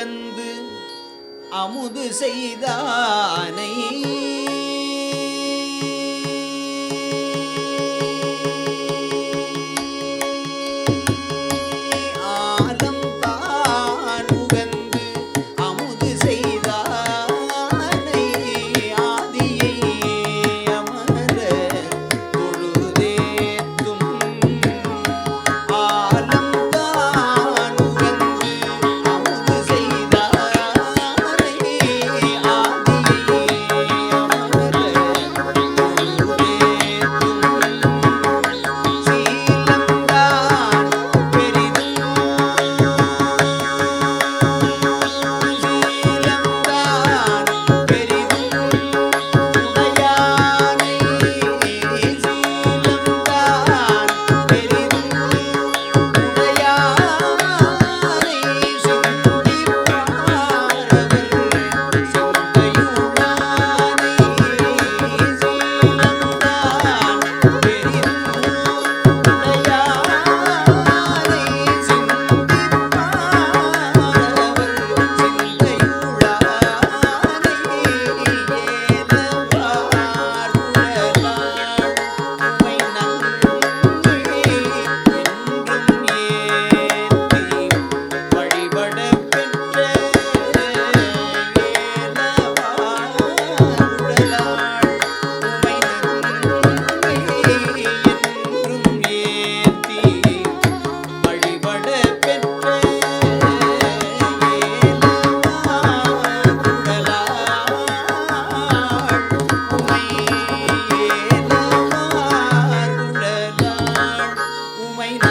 உகந்து அமுது செய்தானை.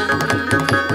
Música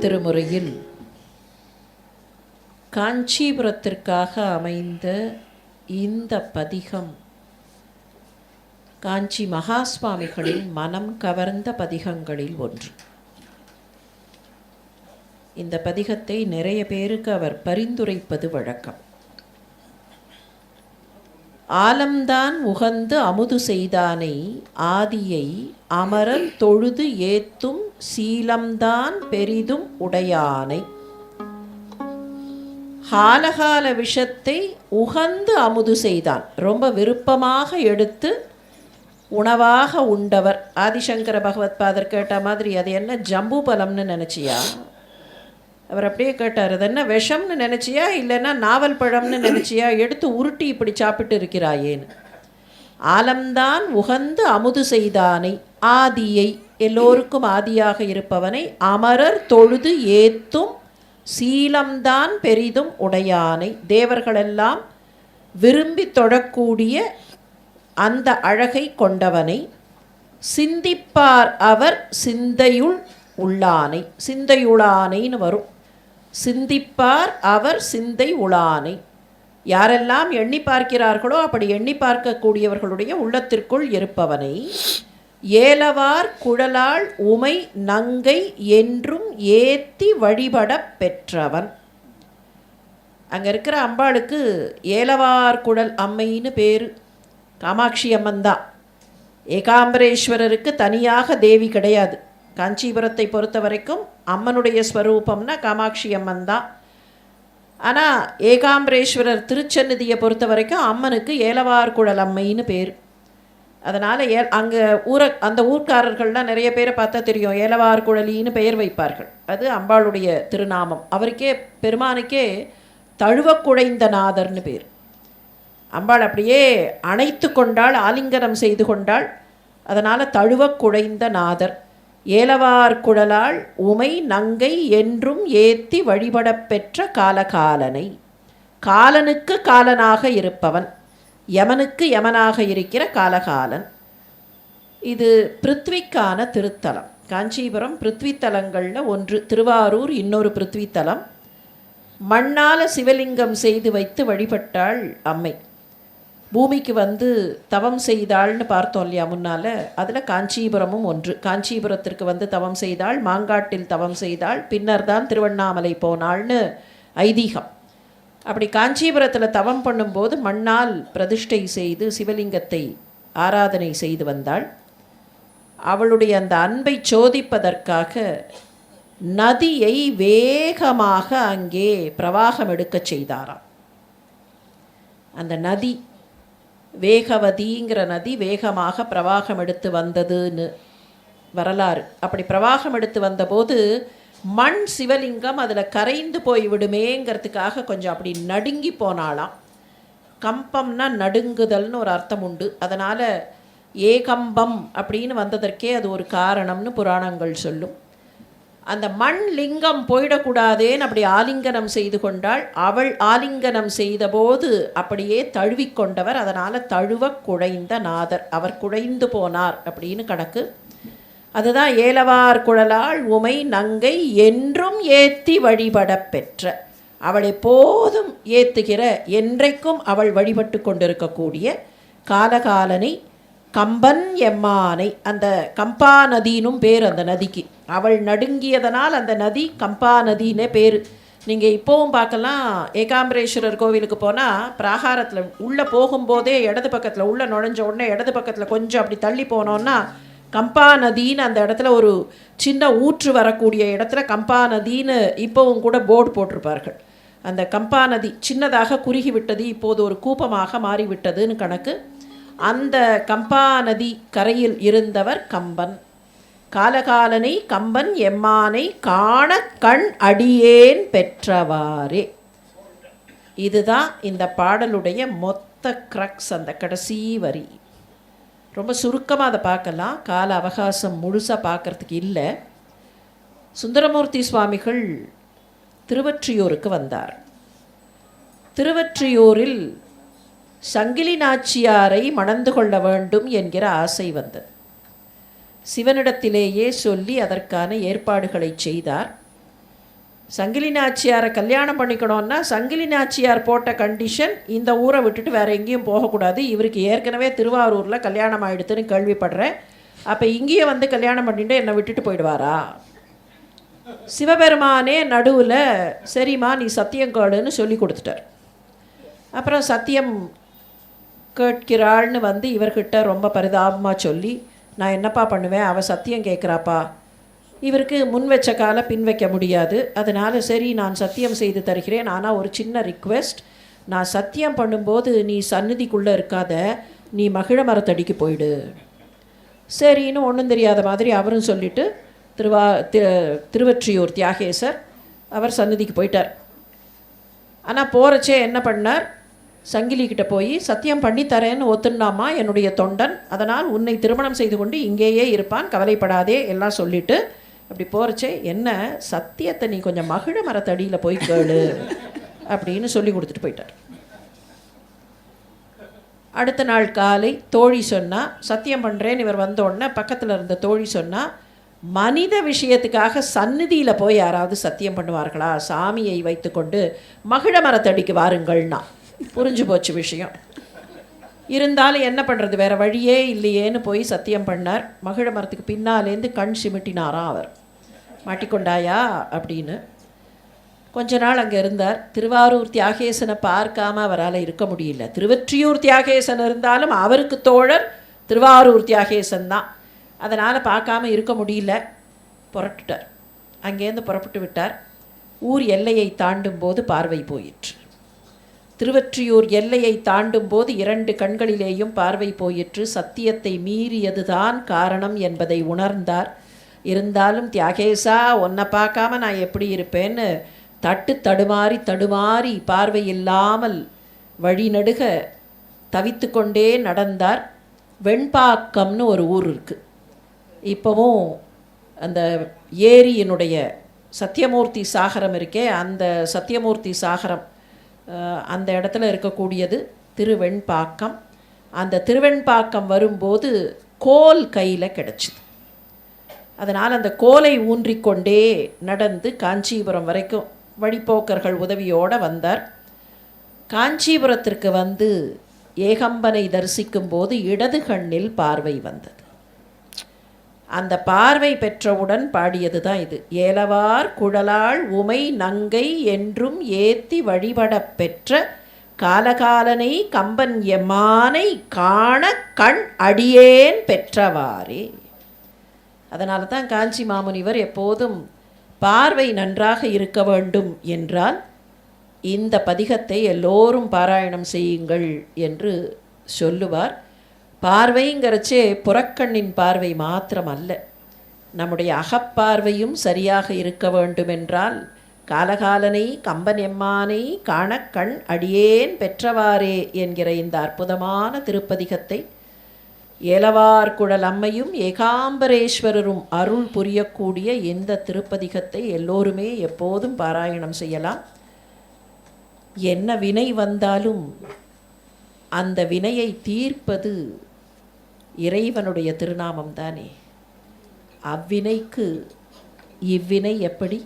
திருமுறையில் காஞ்சிபுரத்திற்காக அமைந்த இந்த பதிகம் காஞ்சி மகா சுவாமிகளின் மனம் கவர்ந்த பதிகங்களில் ஒன்று. இந்த பதிகத்தை நிறைய பேருக்கு அவர் பரிந்துரைப்பது வழக்கம். ஆலம்தான் உகந்து அமுது செய்தானை ஆதியை அமரன் தொழுது ஏத்தும் சீலம்தான் பெரிதும் உடையானை. காலகால விஷத்தை உகந்து அமுது செய்தான். ரொம்ப விருப்பமாக எடுத்து உணவாக உண்டவர். ஆதிசங்கர பகவத் பாதர் கேட்ட மாதிரி அது என்ன ஜம்பு பலம்னு நினச்சியா? அவர் அப்படியே கேட்டார் அது என்ன விஷம்னு நினச்சியா? இல்லைன்னா நாவல் பழம்னு நினச்சியா? எடுத்து உருட்டி இப்படி சாப்பிட்டு இருக்கிறாயேன்னு. ஆலம்தான் உகந்து அமுது செய்தானை ஆதியை எல்லோருக்கும் ஆதியாக இருப்பவனை அமரர் தொழுது ஏத்தும் சீலம்தான் பெரிதும் உடையானை. தேவர்களெல்லாம் விரும்பி தொழக்கூடிய அந்த அழகை கொண்டவனை சிந்திப்பார் அவர் சிந்தையுள் உள்ளானை. சிந்தையுளானைன்னு வரும். சிந்திப்பார் அவர் சிந்தை உளானை யாரெல்லாம் எண்ணி பார்க்கிறார்களோ அப்படி எண்ணி பார்க்கக்கூடியவர்களுடைய உள்ளத்திற்குள் இருப்பவனை. ஏலவார் குழலால் உமை நங்கை என்றும் ஏத்தி வழிபடப் பெற்றவன். அங்கே இருக்கிற அம்பாளுக்கு ஏலவார் குழல் அம்மைன்னு பேர். காமாட்சி அம்மன் தான். ஏகாம்பரேஸ்வரருக்கு தனியாக தேவி கிடையாது. காஞ்சிபுரத்தை பொறுத்த வரைக்கும் அம்மனுடைய ஸ்வரூபம்னா காமாட்சி அம்மன் தான். ஆனால் ஏகாம்பரேஸ்வரர் திருச்சந்நிதியை பொறுத்த வரைக்கும் அம்மனுக்கு ஏலவார் குழல் அம்மைன்னு பேர். அதனால் ஏ அங்கே ஊர அந்த ஊர்க்காரர்கள்லாம் நிறைய பேரை பார்த்தா தெரியும். ஏலவார் குழலின்னு பெயர் வைப்பார்கள். அது அம்பாளுடைய திருநாமம். அவருக்கே பெருமானுக்கே தழுவக் குழைந்த நாதர்னு பேர். அம்பாள் அப்படியே அணைத்து கொண்டாள் ஆலிங்கனம் செய்து கொண்டாள். அதனால் தழுவக்குழைந்த நாதர். ஏலவார்குழலாள் உமை நங்கை என்றும் ஏத்தி வழிபடப் பெற்ற காலகாலனை. காலனுக்கு காலனாக இருப்பவன் யமனுக்கு யமனாக இருக்கிற காலகாலன். இது பிருத்விக்கான திருத்தலம். காஞ்சிபுரம் பிருத்வித்தலங்களில் ஒன்று திருவாரூர் இன்னொரு பிருத்வித்தலம். மண்ணால சிவலிங்கம் செய்து வைத்து வழிபட்டாள் அம்மை. பூமிக்கு வந்து தவம் செய்தாள்னு பார்த்தோம் இல்லையா முன்னால்? அதில் காஞ்சிபுரமும் ஒன்று. காஞ்சிபுரத்திற்கு வந்து தவம் செய்தாள் மாங்காட்டில் தவம் செய்தாள் பின்னர் தான் திருவண்ணாமலை போனாள்னு ஐதீகம். அப்படி காஞ்சிபுரத்தில் தவம் பண்ணும்போது மண்ணால் பிரதிஷ்டை செய்து சிவலிங்கத்தை ஆராதனை செய்து வந்தாள். அவளுடைய அந்த அன்பை சோதிப்பதற்காக நதியை வேகமாக அங்கே பிரவாகம் எடுக்கச் செய்தாராம். அந்த நதி வேகவதிங்கிற நதி வேகமாக பிரவாகம் எடுத்து வந்ததுன்னு வரலாறு. அப்படி பிரவாகம் எடுத்து வந்தபோது மண் சிவலிங்கம் அதில் கரைந்து போய் விடுமேங்கிறதுக்காக கொஞ்சம் அப்படி நடுங்கி போனாலாம் கம்பம்னா நடுங்குதல்னு ஒரு அர்த்தம் உண்டு. அதனால் ஏகம்பம் அப்படின்னு வந்ததற்கே அது ஒரு காரணம்னு புராணங்கள் சொல்லும். அந்த மண் லிங்கம் போயிடக்கூடாதேன்னு அப்படி ஆலிங்கனம் செய்து கொண்டாள். அவள் ஆலிங்கனம் செய்தபோது அப்படியே தழுவிக்கொண்டவர் அதனால் தழுவ குழைந்த நாதர். அவர் குழைந்து போனார் அப்படின்னு கணக்கு. அதுதான் ஏலவார் குழலாள் உமை நங்கை என்றும் ஏத்தி வழிபடப் பெற்ற. அவள் எப்போதும் ஏத்துகிற என்றைக்கும் அவள் வழிபட்டு கொண்டிருக்கக்கூடிய காலகாலனை கம்பன் எம்மானை அந்த கம்பா நதினும் பேர் அந்த நதிக்கு. அவள் நடுங்கியதனால் அந்த நதி கம்பா நதினே பேர். நீங்கள் இப்போவும் பார்க்கலாம் ஏகாம்பரேஸ்வரர் கோவிலுக்கு போனால் பிராகாரத்தில் உள்ளே போகும்போதே இடது பக்கத்தில் உள்ளே நுழைஞ்ச உடனே இடது பக்கத்தில் கொஞ்சம் அப்படி தள்ளி போனோன்னா கம்பா நதின்னு அந்த இடத்துல ஒரு சின்ன ஊற்று வரக்கூடிய இடத்துல கம்பா நதின்னு இப்போவும் கூட போர்டு போட்டிருப்பார்கள். அந்த கம்பா நதி சின்னதாக குறுகி விட்டது இப்போது ஒரு கூப்பமாக மாறிவிட்டதுன்னு கணக்கு. அந்த கம்பா நதி கரையில் இருந்தவர் கம்பன். காலகாலனை கம்பன் எம்மானை காண கண் அடியேன் பெற்றவாறே. இதுதான் இந்த பாடலுடைய மொத்த க்ரக்ஸ் அந்த கடைசி வரி. ரொம்ப சுருக்கமாக அதை பார்க்கலாம். கால அவகாசம் முழுசாக பார்க்கறதுக்கு இல்லை. சுந்தரமூர்த்தி சுவாமிகள் திருவற்றியூருக்கு வந்தார். திருவற்றியூரில் சங்கிலி நாச்சியாரை மணந்து கொள்ள வேண்டும் என்கிற ஆசை வந்தது. சிவனிடத்திலேயே சொல்லி அதற்கான ஏற்பாடுகளை செய்தார். சங்கிலி நாச்சியாரை கல்யாணம் பண்ணிக்கணும்னா சங்கிலி நாச்சியார் போட்ட கண்டிஷன் இந்த ஊரை விட்டுட்டு வேற எங்கேயும் போகக்கூடாது. இவருக்கு ஏற்கனவே திருவாரூரில் கல்யாணம் ஆகிடுதுன்னு கேள்விப்படுறேன். அப்போ இங்கேயே வந்து கல்யாணம் பண்ணிட்டு என்னை விட்டுட்டு போயிடுவாரா? சிவபெருமானே நடுவில் சரிம்மா நீ சத்தியம் கேளுன்னு சொல்லி கொடுத்துட்டார். அப்புறம் சத்தியம் கேட்கிறாள்னு வந்து இவர்கிட்ட ரொம்ப பரிதாபமாக சொல்லி நான் என்னப்பா பண்ணுவேன்? அவள் சத்தியம் கேட்குறாப்பா? இவருக்கு முன் வச்ச காலை பின் வைக்க முடியாது. அதனால் சரி நான் சத்தியம் செய்து தருகிறேன். ஆனால் ஒரு சின்ன ரிக்வெஸ்ட் நான் சத்தியம் பண்ணும்போது நீ சந்நிதிக்குள்ளே இருக்காத. நீ மகிழ மரத்தடிக்கு போயிடு. சரின்னு ஒன்றும் தெரியாத மாதிரி அவரும் சொல்லிட்டு திருவா திரு திருவற்றியூர் தியாகேசர் அவர் சந்நிதிக்கு போயிட்டார். ஆனால் போகிறச்சே என்ன பண்ணார்? சங்கிலி கிட்ட போய் சத்தியம் பண்ணி தரேன்னு ஒத்துனாமா என்னுடைய தொண்டன்? அதனால் உன்னை திருமணம் செய்து கொண்டு இங்கேயே இருப்பான் கவலைப்படாதே எல்லாம் சொல்லிட்டு அப்படி போறச்சே என்ன சத்தியத்தை நீ கொஞ்சம் மகிழ மரத்தடியில் போய் கேளு அப்படின்னு சொல்லி கொடுத்துட்டு போயிட்டார். அடுத்த நாள் காலை தோழி சொன்னால் சத்தியம் பண்ணுறேன்னு இவர் வந்த உடனே பக்கத்தில் இருந்த தோழி சொன்னால் மனித விஷயத்துக்காக சந்நிதியில் போய் யாராவது சத்தியம் பண்ணுவார்களா? சாமியை வைத்துக்கொண்டு மகிழ மரத்தடிக்கு வாருங்கள்னா. புரிஞ்சு போச்சு விஷயம். இருந்தாலும் என்ன பண்ணுறது வேறு வழியே இல்லையேன்னு போய் சத்தியம் பண்ணார். மகிழ மரத்துக்கு பின்னாலேருந்து கண் சிமிட்டினாராம் அவர். மாட்டிக்கொண்டாயா? அப்படின்னு. கொஞ்ச நாள் அங்கே இருந்தார். திருவாரூர் தியாகேசனை பார்க்காம அவரால் இருக்க முடியல. திருவற்றியூர் தியாகேசன் இருந்தாலும் அவருக்கு தோழர் திருவாரூர் தியாகேசன் தான். அதனால் பார்க்காம இருக்க முடியல. புறட்டுட்டார் அங்கேருந்து புறப்பட்டு விட்டார். ஊர் எல்லையை தாண்டும் போது பார்வை போயிற்று. திருவற்றியூர் எல்லையை தாண்டும் போது இரண்டு கண்களிலேயும் பார்வை போயிற்று. சத்தியத்தை மீறியதுதான் காரணம் என்பதை உணர்ந்தார். இருந்தாலும் தியாகேசா உன்னை பார்க்காம நான் எப்படி இருப்பேன்னு? தட்டு தடுமாறி தடுமாறி பார்வை இல்லாமல் வழிநடுக தவித்து கொண்டே நடந்தார். வெண்பாக்கம்னு ஒரு ஊர் இருக்குது இப்போவும் அந்த ஏரியினுடைய சத்தியமூர்த்தி சாகரம் இருக்கே அந்த சத்தியமூர்த்தி சாகரம் அந்த இடத்துல இருக்கக்கூடியது திருவெண்பாக்கம். அந்த திருவெண்பாக்கம் வரும்போது கோல் கையில் கிடச்சிது. அதனால் அந்த கோலை ஊன்றிக்கொண்டே நடந்து காஞ்சிபுரம் வரைக்கும் வழிப்போக்கர்கள் உதவியோடு வந்தார். காஞ்சிபுரத்திற்கு வந்து ஏகம்பனை தரிசிக்கும் போது இடது கண்ணில் பார்வை வந்தது. அந்த பார்வை பெற்றவுடன் பாடியது தான் இது. ஏலவார் குழலாள் உமை நங்கை என்றும் ஏத்தி வழிபடப் பெற்ற காலகாலனை கம்பன் எமானை காண கண் அடியேன் பெற்றவாறே. அதனால தான் காஞ்சி மாமுனிவர் எப்போதும் பார்வை நன்றாக இருக்க வேண்டும் என்றால் இந்த பதிகத்தை எல்லோரும் பாராயணம் செய்யுங்கள் என்று சொல்லுவார். பார்வைங்கிறச்சே புறக்கண்ணின் பார்வை மாத்திரம் அல்ல நம்முடைய அகப்பார்வையும் சரியாக இருக்க வேண்டுமென்றால் காலகாலனை கம்பன் எம்மானை காண கண் அடியேன் பெற்றவாறே என்கிற இந்த அற்புதமான திருப்பதிகத்தை ஏலவார்குழல் அம்மையும் ஏகாம்பரேஸ்வரரும் அருள் புரியக்கூடிய இந்த திருப்பதிகத்தை எல்லோருமே எப்போதும் பாராயணம் செய்யலாம். என்ன வினை வந்தாலும் அந்த வினையை தீர்ப்பது இறைவனுடைய திருநாமம் தானே அவ்வினைக்கு இவ்வினை எப்படி?